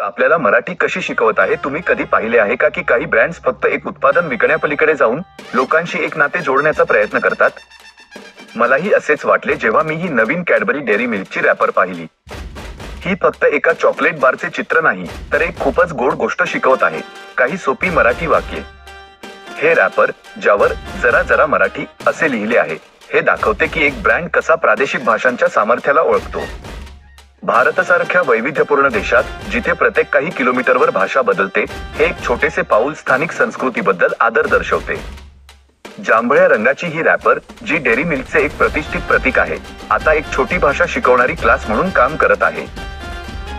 आपल्याला मराठी कशी शिकवत आहे तुम्ही कधी पाहिले आहे का की काही ब्रँड्स फक्त एक उत्पादन विकण्यापलीकडे जाऊन लोकांशी एक नाते जोडण्याचा प्रयत्न करतात? मलाही असेच वाटले जेव्हा मी ही नवीन कॅडबरी डेअरी मिल्कची रॅपर पाहिली. ही फक्त एका चॉकलेट बारचे चित्र नाही तर एक खूपच गोड गोष्ट शिकवत आहे. काही सोपी मराठी वाक्ये. हे रॅपर ज्यावर जरा जरा मराठी असे लिहिले आहे हे दाखवते की एक ब्रँड कसा प्रादेशिक भाषांच्या सामर्थ्याला ओळखतो. भारतासारख्या वैविध्यपूर्ण देशात जिथे प्रत्येक काही किलोमीटरवर भाषा बदलते हे एक छोटेसे पाऊल स्थानिक संस्कृतीबद्दल आदर दर्शवते. जांभळ्या रंगाची ही रॅपर जी डेअरी मिल्कचे एक प्रतिष्ठित प्रतीक आहे आता एक छोटी भाषा शिकवणारी क्लास म्हणून काम करत आहे.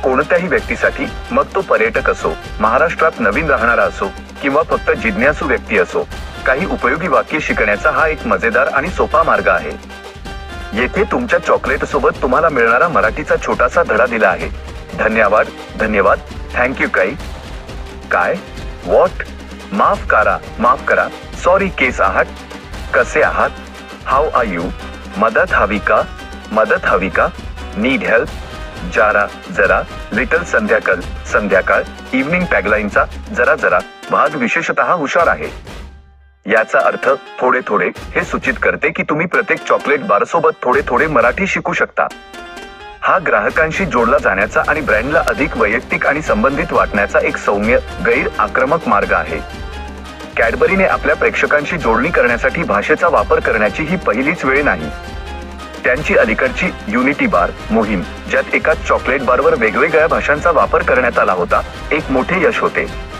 कोणत्याही व्यक्तीसाठी मग तो पर्यटक असो महाराष्ट्रात नवीन राहणारा असो किंवा फक्त जिज्ञासू व्यक्ती असो काही उपयोगी वाक्य शिकण्याचा हा एक मजेदार आणि सोपा मार्ग आहे. येथे तुमच्या चॉकलेट सोबत तुम्हाला मिळणारा मराठीचा छोटासा धडा दिला आहे. धन्यवाद धन्यवाद. थँक्यू काही काय वॉट माफ करा माफ करा. सॉरी केस आहात. कसे आहात? हाऊ आर यू मदत हवी का? मदत हवी का? नीड हेल्प जारा जरा. लिटल संध्याकाळ संध्याकाळ. इव्हनिंग टॅगलाईनचा जरा जरा. भाग विशेषतः हुशार आहे. याचा अर्थ थोडे थोडे हे सूचित करते की तुम्ही प्रत्येक चॉकलेट बार सोबत थोडे थोडे मराठी शिकू शकता. हा ग्राहकांशी जोडला जाण्याचा आणि ब्रँडला अधिक वैयक्तिक आणि संबंधित वाटण्याचा एक सौम्य गैर आक्रमक मार्ग आहे. कॅडबरीने आपल्या प्रेक्षकांशी जोडणी करण्यासाठी भाषेचा वापर करण्याची ही पहिलीच वेळ नाही. त्यांची अलीकडची युनिटी बार मोहीम ज्यात एकाच चॉकलेट बारवर वेगवेगळ्या भाषांचा वापर करण्यात आला होता एक मोठे यश होते.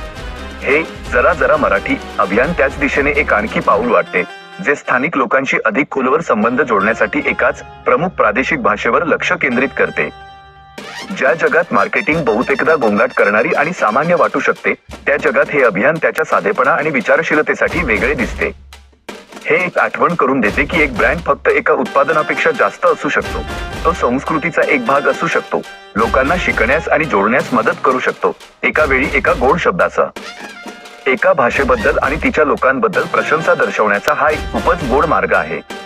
हे जरा जरा मराठी अभियान त्याच दिशेने एक आणखी पाऊल वाटते जे स्थानिक लोकांशी अधिक खोलवर संबंध जोडण्यासाठी एकाच प्रमुख प्रादेशिक भाषेवर लक्ष केंद्रित करते. ज्या जगात मार्केटिंग बहुतेकदा गोंगाट करणारी आणि सामान्य वाटू शकते त्या जगात हे अभियान त्याच्या साधेपणा आणि विचारशीलतेसाठी वेगळे दिसते. हे एक आठवण करून देते की एक ब्रँड फक्त एका उत्पादनापेक्षा जास्त असू शकतो. तो संस्कृतीचा एक भाग असू शकतो. लोकांना शिकण्यास आणि जोडण्यास मदत करू शकतो. एका वेळी एका गोड शब्दाचा. एका भाषेबद्दल आणि तिच्या लोकांबद्दल प्रशंसा दर्शवण्याचा हा एक खूपच गोड मार्ग आहे.